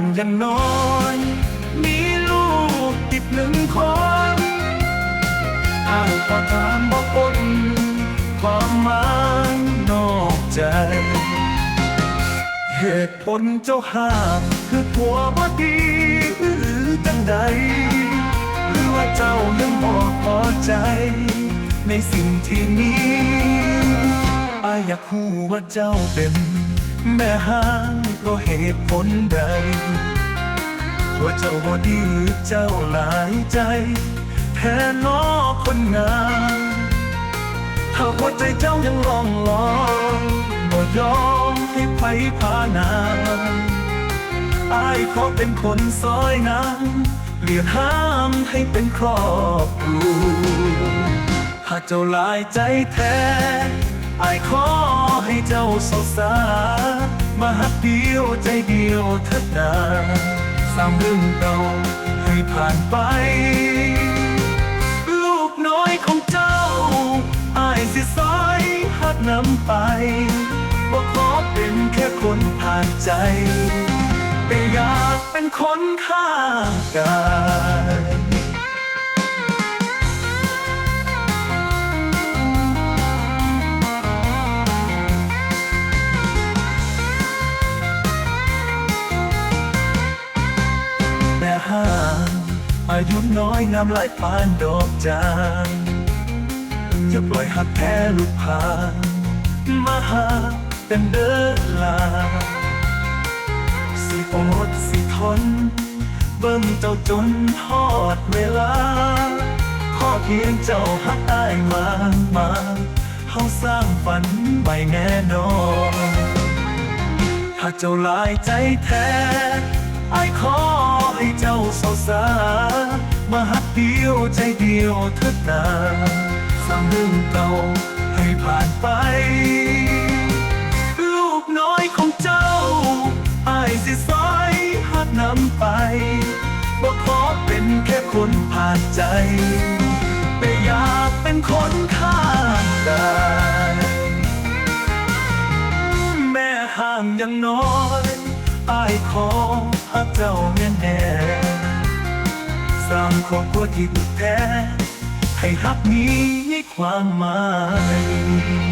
างอย่างน้อย มีลูกติดหนึ่งคนอ้าวพอถามบอกปนความหมายนอกใจ เหตุผลเจ้าหาคือผัวบ่ดีหรือจังใด หรือว่าเจ้ายังบอกพอใจ ในสิ่งที่มีอายอยากหูว่าเจ้าเป็นแม่ห้าง เพราะเหตุผลใด ว่าเจ้าบ่ดีหรือเจ้าหลายใจ แทนล้อคนงามถ้าหัวใจเจ้ายังลองลองบ่ยอมให้ไผพานางอายขอเป็นคนซอยงานเลียกห้ามให้เป็นครอบครัวถ้าเจ้าหลายใจแท้อายขอให้เจ้าสงสาร มาหักเดียวใจเดียวเถิดนาสร้างเรื่องเก่าให้ผ่านไป ลูกน้อยของเจ้าอายสิซอยหักน้ำไปบอกขอเป็นแค่คนผ่านใจ แต่อยากเป็นคนข้างกาย ห้างอายุน้อยงามหลายปานดอกจานอย่าปล่อยหักแพ้ลูกพานมาหาเป็นเดินลา สิอดสิทน เบิ่งเจ้าจนทอดเวลาขอเพียงเจ้าหักอายมามาเฮาสร้างฝันใหม่แน่นอนถ้าเจ้าลายใจแท้ไอ้ขอ ให้เจ้าเศร้าสามาหักเดียวใจเดียวเถิดนาสร้างเรื่องเก่าให้ผ่านไป ลูกน้อยของเจ้าอายสิซอยหักน้ำไปบอกขอเป็นแค่คนผ่านใจ แต่อยากเป็นคนข้างกายแม่ห่างยังน้อยอายขอหักเจ้าแน่แน่างครองครัวที่ถูกแท้ให้รักนี้ความหมาย